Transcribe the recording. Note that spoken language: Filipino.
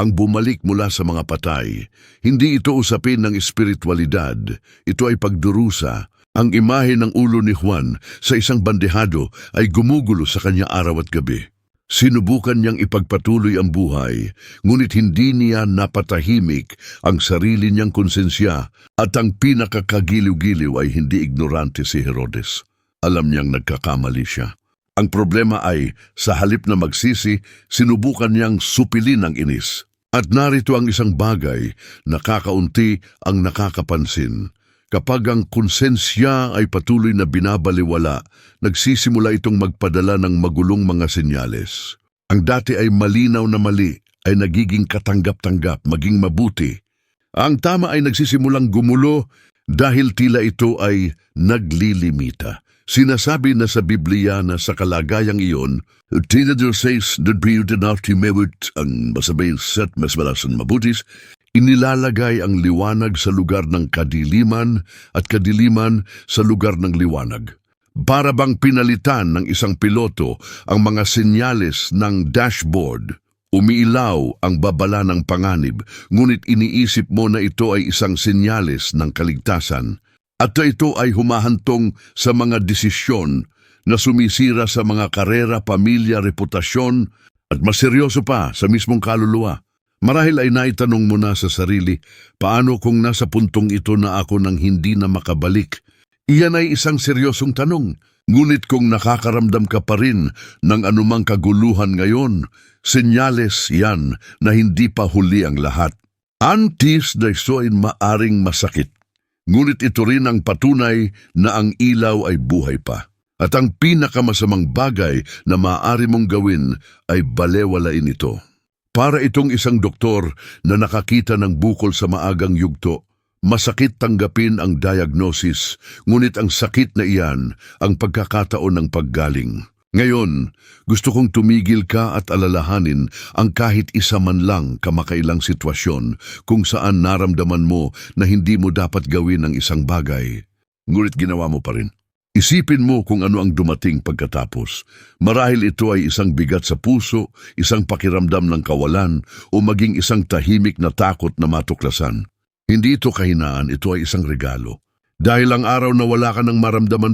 ang bumalik mula sa mga patay. Hindi ito usapin ng espiritualidad, ito ay pagdurusa. Ang imahe ng ulo ni Juan sa isang bandehado ay gumugulo sa kanya araw at gabi. Sinubukan niyang ipagpatuloy ang buhay, ngunit hindi niya napatahimik ang sarili niyang konsensya at ang pinakakagiliw-giliw ay hindi ignorante si Herodes. Alam niyang nagkakamali siya. Ang problema ay, sa halip na magsisi, sinubukan niyang supilin ang inis. At narito ang isang bagay na kakaunti ang nakakapansin. Kapag ang konsensya ay patuloy na binabaliwala, nagsisimula itong magpadala ng magulong mga senyales. Ang dati ay malinaw na mali ay nagiging katanggap-tanggap, maging mabuti. Ang tama ay nagsisimulang gumulo dahil tila ito ay naglilimita. Sinasabi na sa Biblia na sa kalagayang iyon, Teenager says that beauty not himewit ang masabay set mas malasan mabutis, inilalagay ang liwanag sa lugar ng kadiliman at kadiliman sa lugar ng liwanag. Para bang pinalitan ng isang piloto ang mga senyales ng dashboard, umiilaw ang babala ng panganib, ngunit iniisip mo na ito ay isang senyales ng kaligtasan. At ito ay humahantong sa mga desisyon na sumisira sa mga karera, pamilya, reputasyon, at maseryoso pa sa mismong kaluluwa. Marahil ay naitanong mo na sa sarili, paano kung nasa puntong ito na ako nang hindi na makabalik? Iyan ay isang seryosong tanong. Ngunit kung nakakaramdam ka pa rin ng anumang kaguluhan ngayon, senyales yan na hindi pa huli ang lahat. Antis daysoy maaring masakit. Ngunit ito rin ang patunay na ang ilaw ay buhay pa. At ang pinakamasamang bagay na maaari mong gawin ay balewalain ito. Para itong isang doktor na nakakita ng bukol sa maagang yugto, masakit tanggapin ang diagnosis, ngunit ang sakit na iyan ang pagkakataon ng paggaling. Ngayon, gusto kong tumigil ka at alalahanin ang kahit isa man lang kamakailang sitwasyon kung saan naramdaman mo na hindi mo dapat gawin ang isang bagay. Ngunit ginawa mo pa rin. Isipin mo kung ano ang dumating pagkatapos. Marahil ito ay isang bigat sa puso, isang pakiramdam ng kawalan, o maging isang tahimik na takot na matuklasan. Hindi ito kahinaan, ito ay isang regalo. Dahil ang araw na wala ka ng maramdaman